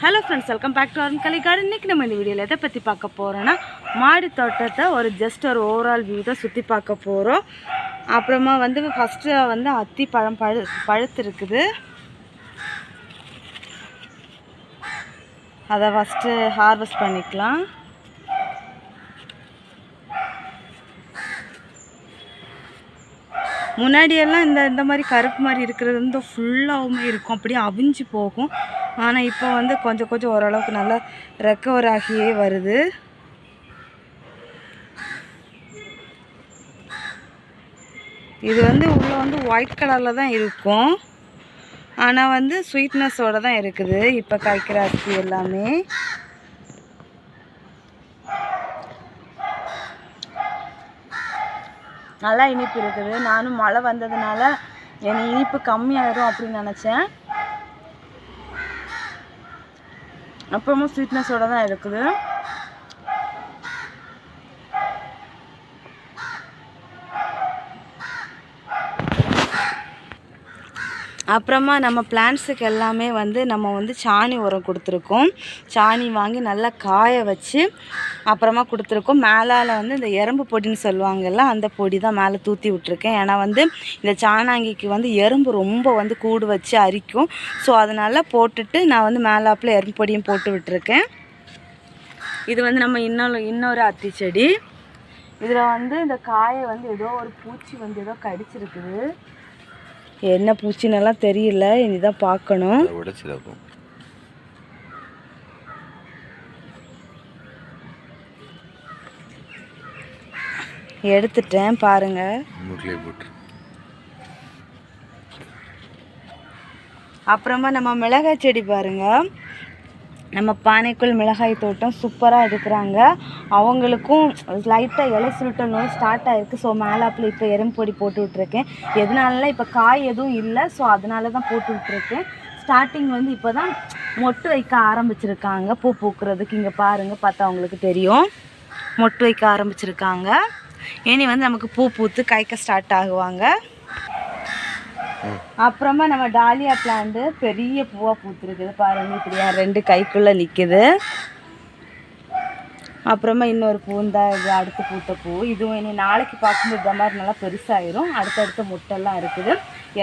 Hello friends welcome back to Arun Kalaikkadu இன்றைக்கி நம்ம இந்த வீடியோவில் எதை பற்றி பார்க்க போகிறோன்னா மாடி தோட்டத்தை ஒரு ஜஸ்ட் ஒரு ஓவரால் வியூ தான் சுற்றி பார்க்க போகிறோம் அப்புறமா வந்து ஃபஸ்ட்டு வந்து அத்தி பழம் பழு பழுத்து இருக்குது. அதை ஃபஸ்ட்டு ஹார்வெஸ்ட் பண்ணிக்கலாம். முன்னாடியெல்லாம் இந்த இந்த மாதிரி கருப்பு மாதிரி இருக்கிறது வந்து ஃபுல்லாகவுமே இருக்கும். அப்படியே அவிஞ்சு போகும். ஆனால் இப்போ வந்து கொஞ்சம் கொஞ்சம் ஓரளவுக்கு நல்லா ரெக்கவர் ஆகியே வருது. இது வந்து உள்ளே வந்து ஒயிட் கலரில் தான் இருக்கும். ஆனால் வந்து ஸ்வீட்னஸோடு தான் இருக்குது. இப்போ காய்க்கிற அரிசி எல்லாமே. நல்லா இனிப்பு இருக்குது. நானும் மழை வந்ததுனால என் இனிப்பு கம்மியாயிரும் அப்படின்னு நினச்சேன். அப்புறமும் ஸ்வீட்னஸோடு தான் இருக்குது. அப்புறமா நம்ம பிளான்ட்ஸுக்கு எல்லாமே வந்து நம்ம வந்து சாணி உரம் கொடுத்துருக்கோம். சாணி வாங்கி நல்லா காய வச்சு அப்புறமா கொடுத்துருக்கோம். மேலால் வந்து இந்த எறும்பு பொடின்னு சொல்லுவாங்கல்ல அந்த பொடி தான் மேலே தூத்தி விட்ருக்கேன் ஏன்னா வந்து இந்த சாணாங்கிக்கு வந்து எறும்பு ரொம்ப வந்து கூடு வச்சு அரிக்கும். ஸோ அதனால் போட்டுட்டு நான் வந்து மேலாப்பில் எறும்பு பொடியும் போட்டு விட்டுருக்கேன். இது வந்து நம்ம இன்னொரு இன்னொரு அத்தி செடி. இதில் வந்து இந்த காயை வந்து ஏதோ ஒரு பூச்சி வந்து ஏதோ கடிச்சிருக்குது. என்ன பூச்சின்னெல்லாம் தெரியல இனிதான் பார்க்கணும். உடைச்சிருக்கும் எடுத்துட்டேன் பாருங்க. அப்புறமா நம்ம மிளகாய் செடி பாருங்க. நம்ம பானைக்குள் மிளகாய் தோட்டம் சூப்பராக இருக்கிறாங்க அவங்களுக்கும் லைட்டாக இலை சுருட்டல் நோய் ஸ்டார்ட் ஆகிருக்கு ஸோ மேலாப்பில் இப்போ எறும்பொடி போட்டு விட்ருக்கேன் எதனாலலாம் இப்போ காய் எதுவும் இல்லை. ஸோ அதனால தான் போட்டு விட்ருக்கேன் ஸ்டார்டிங் வந்து இப்போ தான் மொட்டு வைக்க ஆரம்பிச்சிருக்காங்க. பூ பூக்கிறதுக்கு இங்கே பாருங்கள் பார்த்தா அவங்களுக்கு தெரியும். மொட்டு வைக்க ஆரம்பிச்சிருக்காங்க. இனி வந்து நமக்கு பூ பூத்து காய்க்க ஸ்டார்ட் ஆகுவாங்க. அப்புறமா நம்ம டாலியா பிளான்ட் பெரிய பூவா பூத்துருக்குது பாருங்க இப்படியா ரெண்டு கைக்குள்ள நிக்குது. அப்புறமா இன்னொரு பூ இந்த இது அடுத்து பூத்த பூ. இதுவும் இனி நாளைக்கு பார்க்கும்போது இந்த மாதிரி நல்லா பெருசாயிரும். அடுத்தடுத்த முட்டெல்லாம் இருக்குது.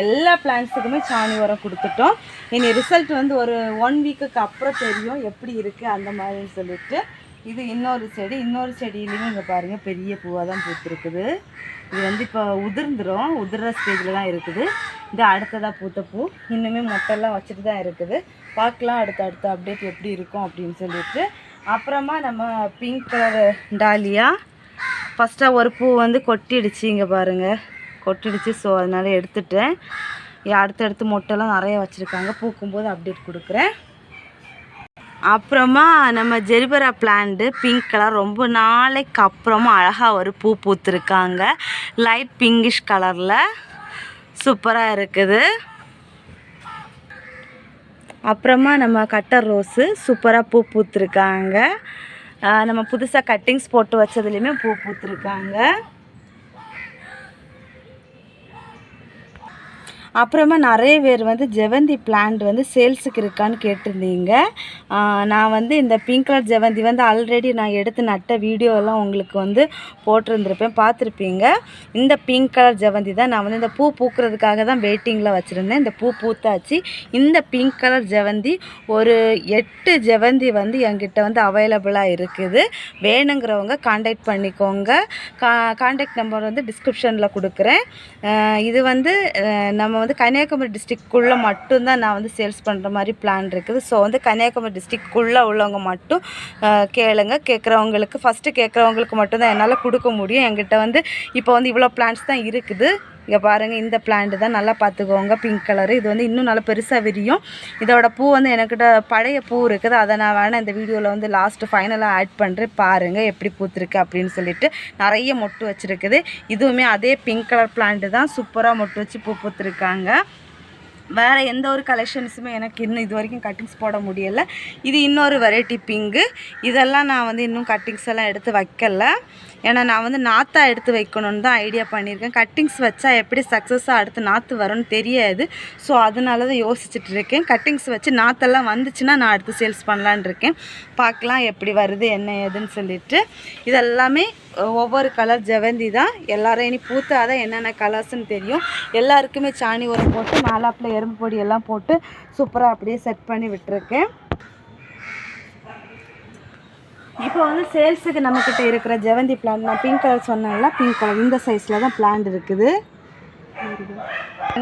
எல்லா பிளான்ட்ஸுக்குமே சாணி உரம் கொடுத்துட்டோம். இனி ரிசல்ட் வந்து ஒரு ஒன் வீக்குக்கு அப்புறம் தெரியும் எப்படி இருக்குது அந்த மாதிரின்னு சொல்லிட்டு. இது இன்னொரு செடி இன்னொரு செடியிலையும் இங்கே பாருங்கள் பெரிய பூவாக தான் பூத்துருக்குது. இது வந்து இப்போ உதிர்ந்துடும் உதிர்ற ஸ்டேஜில் தான் இருக்குது. இது அடுத்ததாக பூத்த பூ. இன்னுமே மொட்டெல்லாம் வச்சுட்டு தான் இருக்குது. பார்க்கலாம் அடுத்த அடுத்த அப்டேட் எப்படி இருக்கும் அப்படின்னு சொல்லிட்டு. அப்புறமா நம்ம பிங்க் கலர் டாலியா ஃபஸ்ட்டாக ஒரு பூ வந்து கொட்டிடுச்சு இங்கே பாருங்கள் கொட்டிடுச்சு ஸோ அதனால் எடுத்துட்டேன். அடுத்தடுத்து மொட்டெல்லாம் நிறைய வச்சுருக்காங்க. பூக்கும்போது அப்டேட் கொடுக்குறேன். அப்புறமா நம்ம ஜெரிபரா பிளான்ட்டு பிங்க் கலர் ரொம்ப நாளைக்கு அப்புறமா அழகாக ஒரு பூ பூத்துருக்காங்க. லைட் பிங்கிஷ் கலரில் சூப்பராக இருக்குது. அப்புறமா நம்ம கட்டர் ரோஸு சூப்பராக பூ பூத்துருக்காங்க. நம்ம புதுசாக கட்டிங்ஸ் போட்டு வச்சதுலேயுமே பூ பூத்துருக்காங்க. அப்புறமா நிறைய பேர் வந்து ஜெவந்தி பிளான்ட் வந்து சேல்ஸுக்கு இருக்கான்னு கேட்டிருந்தீங்க. நான் வந்து இந்த பிங்க் கலர் ஜெவந்தி வந்து ஆல்ரெடி நான் எடுத்து நட்ட வீடியோலாம் உங்களுக்கு வந்து போட்டிருந்துருப்பேன் பார்த்துருப்பீங்க. இந்த பிங்க் கலர் ஜெவந்தி தான் நான் வந்து இந்த பூ பூக்கிறதுக்காக தான் வெயிட்டிங்கில் வச்சுருந்தேன். இந்த பூ பூத்தாச்சு. இந்த பிங்க் கலர் ஜெவந்தி ஒரு எட்டு ஜெவந்தி வந்து என்கிட்ட வந்து அவைலபிளாக இருக்குது. வேணுங்கிறவங்க காண்டாக்ட் பண்ணிக்கோங்க. கா காண்டாக்ட் நம்பர் வந்து டிஸ்கிரிப்ஷனில் கொடுக்குறேன். இது வந்து நம்ம வந்து கன்னியாகுமரி டிஸ்ட்ரிக்ட்குள்ளே மட்டும்தான் நான் வந்து சேல்ஸ் பண்ணுற மாதிரி பிளான் இருக்குது. ஸோ வந்து கன்னியாகுமரி டிஸ்ட்ரிக்ட்குள்ளே உள்ளவங்க மட்டும் கேளுங்க. கேட்குறவங்களுக்கு ஃபஸ்ட்டு கேட்குறவங்களுக்கு மட்டும்தான் என்னால் கொடுக்க முடியும். என்கிட்ட வந்து இப்போ வந்து இவ்வளோ பிளான்ஸ் தான் இருக்குது. இங்கே பாருங்கள் இந்த பிளான்ட் தான் நல்லா பார்த்துக்கோங்க பிங்க் கலரு இது வந்து இன்னும் நல்லா பெருசாக விரியும். இதோட பூ வந்து எனக்கிட்ட பழைய பூ இருக்குது. அதை நான் வேணால் இந்த வீடியோவில் வந்து லாஸ்ட்டு ஃபைனலாக ஆட் பண்ணுறேன் பாருங்கள் எப்படி பூத்துருக்கு அப்படின்னு சொல்லிட்டு நிறைய மொட்டு வச்சுருக்குது. இதுவுமே அதே பிங்க் கலர் பிளான்ட்டு தான். சூப்பராக மொட்டு வச்சு பூ பூத்துருக்காங்க. வேறு எந்த ஒரு கலெக்ஷன்ஸுமே எனக்கு இன்னும் இது வரைக்கும் கட்டிங்ஸ் போட முடியலை. இது இன்னொரு வெரைட்டி பிங்கு இதெல்லாம் நான் வந்து இன்னும் கட்டிங்ஸ் எல்லாம் எடுத்து வைக்கல. ஏன்னா நான் வந்து நாற்றாக எடுத்து வைக்கணும்னு தான் ஐடியா பண்ணியிருக்கேன். கட்டிங்ஸ் வச்சா எப்படி சக்ஸஸாக அடுத்து நாற்று வரும்னு தெரியாது. ஸோ அதனால தான் யோசிச்சுட்டு இருக்கேன். கட்டிங்ஸ் வச்சு நாற்றெல்லாம் வந்துச்சுன்னா நான் அடுத்து சேல்ஸ் பண்ணலான்னு இருக்கேன். பார்க்கலாம் எப்படி வருது என்ன ஏதுன்னு சொல்லிட்டு. இதெல்லாமே ஒவ்வொரு கலர் ஜெவந்தி தான். எல்லாரும் இனி பூத்தாதான் என்னென்ன கலர்ஸ்ன்னு தெரியும். எல்லாருக்குமே சாணி உரம் போட்டு மாலாப்பில் எறும்பு பொடி எல்லாம் போட்டு சூப்பராக அப்படியே செட் பண்ணி விட்டுருக்கேன். இப்போ வந்து சேல்ஸுக்கு நம்மக்கிட்ட இருக்கிற ஜெவந்தி பிளான்ட் நான் பிங்க் கலர் சொன்னேன்ல பிங்க் கலர் இந்த சைஸில் தான் பிளான்ட் இருக்குது.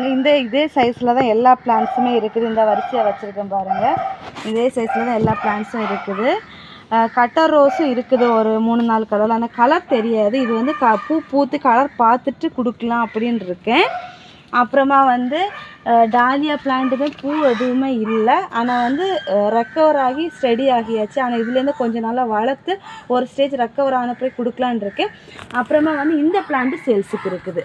இந்த இதே சைஸில் தான் எல்லா பிளான்ஸுமே இருக்குது. இந்த வரிசையாக வச்சுருக்கேன் பாருங்கள் இதே சைஸில் தான் எல்லா பிளான்ஸும் இருக்குது. கட்டர் ரோஸும் இருக்குது ஒரு மூணு நாலு கலர் ஆனால் கலர் தெரியாது. இது வந்து க பூ பூத்து கலர் பார்த்துட்டு கொடுக்கலாம் அப்படின்னு இருக்கேன் அப்புறமா வந்து டாலியா பிளான்ட்டுமே பூ எதுவுமே இல்லை. ஆனால் வந்து ரெக்கவர் ஆகி ஸ்டடி ஆகியாச்சு. ஆனால் இதுலேருந்து கொஞ்ச நாளாக வளர்த்து ஒரு ஸ்டேஜ் ரெக்கவர் ஆன போய் கொடுக்கலான்னு அப்புறமா வந்து இந்த பிளான்ட்டு சேல்ஸுக்கு இருக்குது.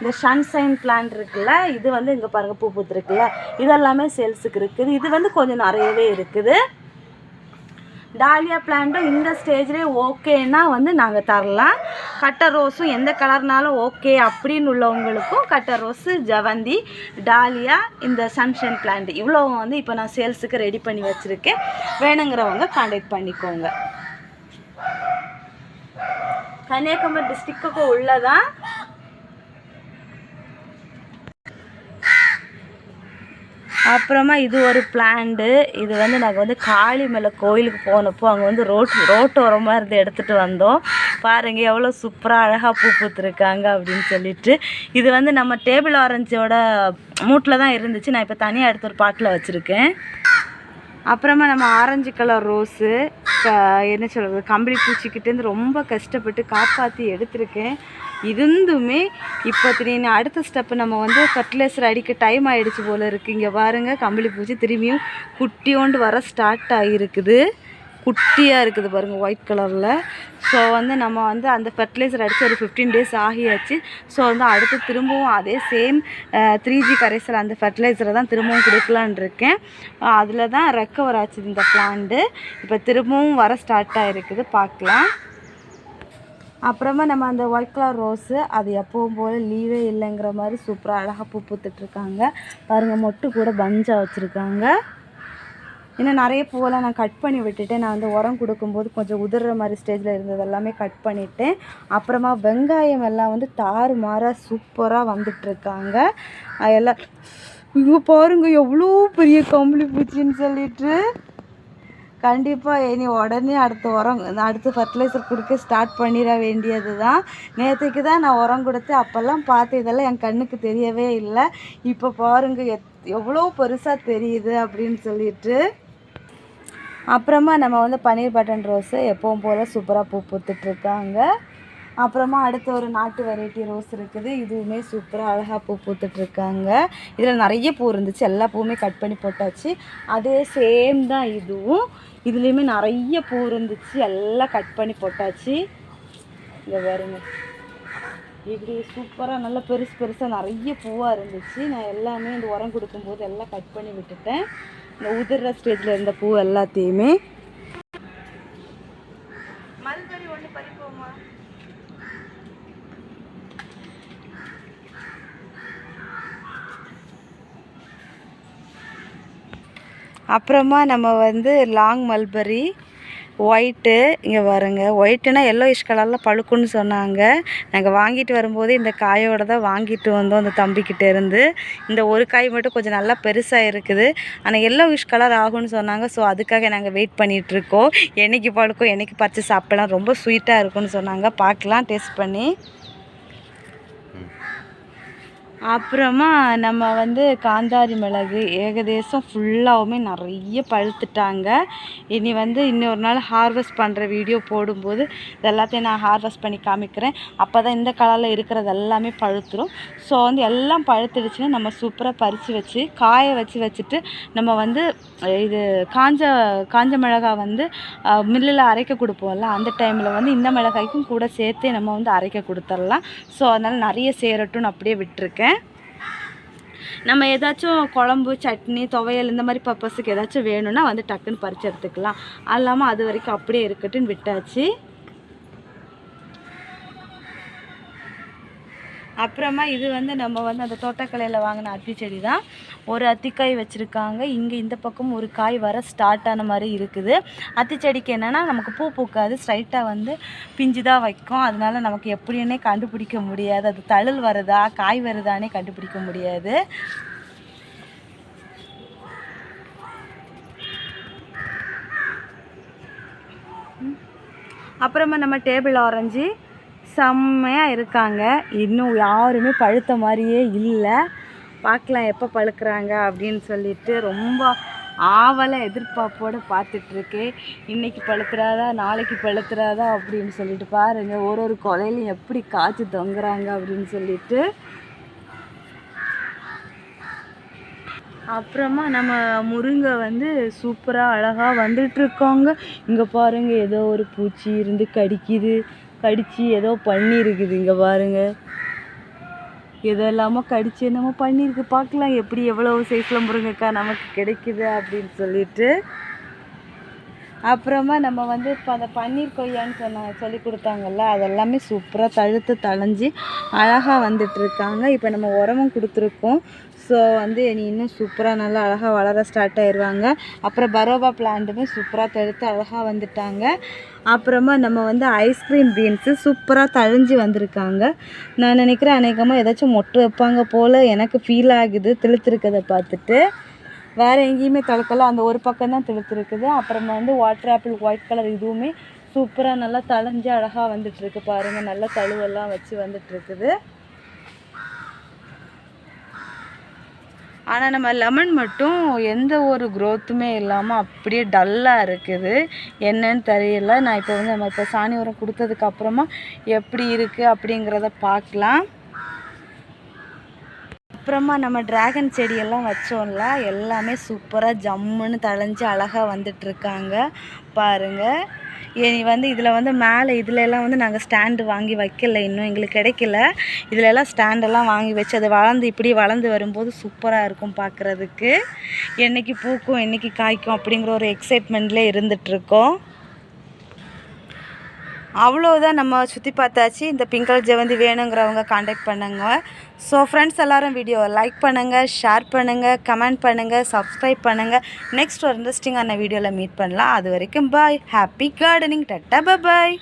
இந்த சன்சைன் பிளான்ட் இருக்குல்ல இது வந்து இங்கே பாருங்கள் பூ பூத்துருக்குல்ல இதெல்லாமே சேல்ஸுக்கு இருக்குது. இது வந்து கொஞ்சம் நிறையவே இருக்குது. டாலியா பிளான்ட்டும் இந்த ஸ்டேஜ்லேயே ஓகேன்னா வந்து நாங்கள் தரலாம். கட்டர் ரோஸும் எந்த கலர்னாலும் ஓகே அப்படின்னு உள்ளவங்களுக்கும் கட்டர் ரோஸு ஜவந்தி டாலியா இந்த சன்ஷைன் பிளான்ட் இவ்வளோ வந்து இப்போ நான் சேல்ஸுக்கு ரெடி பண்ணி வச்சுருக்கேன். வேணுங்கிறவங்க காண்டாக்ட் பண்ணிக்கோங்க. கன்னியாகுமரி டிஸ்ட்ரிக்ட்டுக்கு உள்ளதான் அப்புறமா இது ஒரு பிளான்டு இது வந்து நாங்கள் வந்து காளிமலை கோயிலுக்கு போனப்போ அங்கே வந்து ரோட் ரோட்டோரமாக இருந்து எடுத்துகிட்டு வந்தோம். பாருங்கள் எவ்வளோ சூப்பராக அழகாக பூ பூத்துருக்காங்க அப்படின்னு சொல்லிட்டு. இது வந்து நம்ம டேபிள் ஆரஞ்சோட மூட்டில் தான் இருந்துச்சு. நான் இப்போ தனியாக எடுத்து ஒரு பாட்டில் வச்சுருக்கேன். அப்புறமா நம்ம ஆரஞ்சு கலர் ரோஸு க என்ன சொல்கிறது கம்பளி பூச்சிக்கிட்டேருந்து ரொம்ப கஷ்டப்பட்டு காப்பாற்றி எடுத்திருக்கேன். இருந்துமே இப்போ திடீர்னு அடுத்த ஸ்டெப்பு நம்ம வந்து ஃபர்டிலைசர் அடிக்க டைம் ஆகிடுச்சு போல் இருக்குது இங்கே பாருங்கள் கம்பளி பூச்சி திரும்பியும் குட்டியோண்டு வர ஸ்டார்ட் ஆகிருக்குது குட்டியாக இருக்குது பாருங்கள் ஒயிட் கலரில் ஸோ வந்து நம்ம வந்து அந்த ஃபர்டிலைசர் அடித்து ஒரு ஃபிஃப்டீன் டேஸ் ஆகியாச்சு. ஸோ வந்து அடுத்து திரும்பவும் அதே சேம் த்ரீ ஜி கரைசல் அந்த ஃபர்டிலைசரை தான் திரும்பவும் கொடுக்கலான் இருக்கேன். அதில் தான் ரெக்கவர் ஆச்சு இந்த பிளான்ட்டு இப்போ திரும்பவும் வர ஸ்டார்ட் ஆகிருக்குது பார்க்கலாம். அப்புறமா நம்ம அந்த ஒயிட் கலர் ரோஸு அது எப்பவும் போல் லீவே இல்லைங்கிற மாதிரி சூப்பராக அழகாக பூ பூத்துட்ருக்காங்க. பாருங்கள் மொட்டு கூட பஞ்சாக வச்சுருக்காங்க. இன்னும் நிறைய பூவெல்லாம் நான் கட் பண்ணி விட்டுட்டேன். நான் வந்து உரம் கொடுக்கும்போது கொஞ்சம் உதிர்ற மாதிரி ஸ்டேஜில் இருந்தது எல்லாமே கட் பண்ணிட்டேன். அப்புறமா வெங்காயம் எல்லாம் வந்து தாறுமாறாக சூப்பராக வந்துட்டுருக்காங்க எல்லாம் இங்கே பாருங்கள் எவ்வளோ பெரிய கம்பளி பூச்சின்னு சொல்லிட்டு. கண்டிப்பாக இனி உடனே அடுத்த உரம் அடுத்த ஃபர்டிலைசர் கொடுக்க ஸ்டார்ட் பண்ணிட வேண்டியது தான் நேற்றுக்கு தான் நான் உரம் கொடுத்து அப்போல்லாம் பார்த்து இதெல்லாம் என் கண்ணுக்கு தெரியவே இல்லை. இப்போ பாருங்க எத் எவ்வளோ பெருசாக தெரியுது அப்படின்னு சொல்லிட்டு. அப்புறமா நம்ம வந்து பன்னீர் பட்டன் ரோஸு எப்பவும் போல் சூப்பராக பூ பூத்துட்ருக்காங்க அப்புறமா அடுத்த ஒரு நாட்டு வெரைட்டி ரோஸ் இருக்குது. இதுவுமே சூப்பராக அழகாக பூ பூத்துட்ருக்காங்க. இதில் நிறைய பூ இருந்துச்சு. எல்லா பூவுமே கட் பண்ணி போட்டாச்சு. அதே சேம் தான் இதுவும். இதுலேயுமே நிறைய பூ இருந்துச்சு. எல்லாம் கட் பண்ணி போட்டாச்சு. இங்கே பாருங்க. இப்படி சூப்பராக நல்லா பெருசு பெருசாக நிறைய பூவாக இருந்துச்சு. நான் எல்லாமே இந்த உரம் கொடுக்கும்போது எல்லாம் கட் பண்ணி விட்டுட்டேன். இந்த உதிர்ற ஸ்டேஜில் இருந்த பூ எல்லாத்தையுமே அப்புறமா நம்ம வந்து லாங் மல்பரி ஒயிட்டு இங்கே பாருங்க. ஒயிட்டுனா எல்லோயிஷ் கலரில் பழுக்குன்னு சொன்னாங்க. நாங்கள் வாங்கிட்டு வரும்போது இந்த காயோட தான் வாங்கிட்டு வந்தோம் அந்த தம்பிக்கிட்ட இருந்து. இந்த ஒரு காய் மட்டும் கொஞ்சம் நல்லா பெருசாக இருக்குது. ஆனால் எல்லோயிஷ் கலர் ஆகும்னு சொன்னாங்க. ஸோ அதுக்காக நாங்கள் வெயிட் பண்ணிகிட்ருக்கோம் என்னைக்கு பழுக்கும் என்னைக்கு பறித்து சாப்பிடலாம் ரொம்ப ஸ்வீட்டாக இருக்கும்னு சொன்னாங்க. பார்க்கலாம் டேஸ்ட் பண்ணி. அப்புறமா நம்ம வந்து காந்தாரி மிளகு ஏகதேசம் ஃபுல்லாகவுமே நிறைய பழுத்துட்டாங்க. இனி வந்து இன்னொரு நாள் ஹார்வெஸ்ட் பண்ணுற வீடியோ போடும்போது இதெல்லாத்தையும் நான் ஹார்வெஸ்ட் பண்ணி காமிக்கிறேன். அப்போ தான் இந்த கலரில் இருக்கிறது எல்லாமே பழுத்துரும். ஸோ வந்து எல்லாம் பழுத்துடுச்சுன்னா நம்ம சூப்பராக பறித்து வச்சு காய வச்சு வச்சுட்டு நம்ம வந்து இது காஞ்ச காஞ்ச மிளகாய் வந்து மில்லில் அரைக்க கொடுப்போம்ல அந்த டைமில் வந்து இந்த மிளகாய்க்கும் கூட சேர்த்தே நம்ம வந்து அரைக்க கொடுத்துடலாம். ஸோ அதனால் நிறைய சேரட்டும்னு அப்படியே விட்டுருக்கேன். நம்ம ஏதாச்சும் குழம்பு சட்னி துவையல் இந்த மாதிரி பர்பஸுக்கு ஏதாச்சும் வேணும்னா வந்து டக்குன்னு பறித்து எடுத்துக்கலாம். அது இல்லாமல் அது வரைக்கும் அப்படியே இருக்கட்டுன்னு விட்டாச்சு. அப்புறமா இது வந்து நம்ம வந்து அந்த தோட்டக்கலையில் வாங்கின அத்தி செடி தான் ஒரு அத்திக்காய் வச்சுருக்காங்க. இங்கே இந்த பக்கம் ஒரு காய் வர ஸ்டார்ட் ஆன மாதிரி இருக்குது. அத்தி செடிக்கு என்னென்னா நமக்கு பூ பூக்காது. ஸ்ட்ரைட்டாக வந்து பிஞ்சு தான் வைக்கும். அதனால் நமக்கு எப்படின்னே கண்டுபிடிக்க முடியாது. அது தளிர் வருதா காய் வருதானே கண்டுபிடிக்க முடியாது. அப்புறமா நம்ம டேபிள் ஆரஞ்சு செம்மையாக இருக்காங்க. இன்னும் யாருமே பழுத்த மாதிரியே இல்லை. பார்க்கலாம் எப்போ பழுக்கிறாங்க அப்படின்னு சொல்லிட்டு ரொம்ப ஆவலை எதிர்பார்ப்போடு பார்த்துட்ருக்கேன். இன்றைக்கி பழுத்துறாதா நாளைக்கு பழுத்துறாதா அப்படின்னு சொல்லிட்டு பாருங்கள் ஒரு ஒரு கொலையிலையும் எப்படி காய்ச்சி தொங்குறாங்க அப்படின்னு சொல்லிட்டு. அப்புறமா நம்ம முருங்கை வந்து சூப்பராக அழகாக வந்துட்டுருக்கோங்க இங்கே பாருங்கள் ஏதோ ஒரு பூச்சி இருந்து கடிக்குது. கடித்து ஏதோ பண்ணியிருக்குது இங்கே பாருங்கள் ஏதோ இல்லாமல் கடிச்சு என்னமோ பண்ணியிருக்கு பார்க்கலாம் எப்படி எவ்வளோ சைஸில் முருங்கைக்காய் நமக்கு கிடைக்குது அப்படின்னு சொல்லிட்டு. அப்புறமா நம்ம வந்து இப்போ அந்த பன்னீர் கொய்யான்னு சொன்ன சொல்லி கொடுத்தாங்கல்ல அதெல்லாமே சூப்பராக தழுத்து தளைஞ்சி அழகாக வந்துட்டுருக்காங்க இப்போ நம்ம உரமும் கொடுத்துருக்கோம். ஸோ வந்து நீ இன்னும் சூப்பராக நல்லா அழகாக வளர ஸ்டார்ட் ஆயிடுவாங்க அப்புறம் பரோபா பிளான்ட்டுமே சூப்பராக தடுத்து அழகாக வந்துட்டாங்க. அப்புறமா நம்ம வந்து ஐஸ்கிரீம் பீன்ஸு சூப்பராக தழிஞ்சு வந்திருக்காங்க. நான் நினைக்கிறேன் அநேகமாக ஏதாச்சும் மொட்டு வைப்பாங்க போல் எனக்கு ஃபீல் ஆகுது திழுத்துருக்கதை பார்த்துட்டு. வேறு எங்கேயுமே தழுக்கலை அந்த ஒரு பக்கம் தான் திழுத்துருக்குது அப்புறமா வந்து வாட்டர் ஆப்பிள் ஒயிட் கலர் இதுவுமே சூப்பராக நல்லா தழைஞ்சு அழகாக வந்துட்டுருக்கு பாருங்கள் நல்லா தழுவெல்லாம் வச்சு வந்துட்டுருக்குது. ஆனால் நம்ம லெமன் மட்டும் எந்த ஒரு க்ரோத்துமே இல்லாமல் அப்படியே டல்லாக இருக்குது. என்னன்னு தெரியல. நான் இப்போ வந்து நம்ம இப்போ சாணி உரம் கொடுத்ததுக்கப்புறமா எப்படி இருக்குது அப்படிங்கிறத பார்க்கலாம். அப்புறமா நம்ம டிராகன் செடியெல்லாம் வச்சோம்ல எல்லாமே சூப்பராக ஜம்முன்னு தழைஞ்சு அழகாக வந்துட்டுருக்காங்க. பாருங்கள் இனி வந்து இதில் வந்து மேலே இதிலெல்லாம் வந்து நாங்கள் ஸ்டாண்டு வாங்கி வைக்கல இன்னும் எங்களுக்கு கிடைக்கல. இதிலெல்லாம் ஸ்டாண்டெல்லாம் வாங்கி வச்சு அது வளர்ந்து இப்படி வளர்ந்து வரும்போது சூப்பராக இருக்கும் பார்க்குறதுக்கு என்னைக்கு பூக்கும் என்றைக்கு காய்க்கும் அப்படிங்கிற ஒரு எக்ஸைட்மெண்ட்லேயே இருந்துகிட்ருக்கோம் அவ்வளோதான் நம்ம சுற்றி பார்த்தாச்சு. இந்த பிங்கல் ஜெவந்தி வேணுங்கிறவங்க காண்டாக்ட் பண்ணுங்க. ஸோ ஃப்ரெண்ட்ஸ் எல்லோரும் வீடியோவை லைக் பண்ணுங்கள் ஷேர் பண்ணுங்கள் கமெண்ட் பண்ணுங்கள் சப்ஸ்கிரைப் பண்ணுங்கள் நெக்ஸ்ட் ஒரு இன்ட்ரெஸ்டிங்கான வீடியோவில் மீட் பண்ணலாம். அது வரைக்கும் bye happy gardening tata bye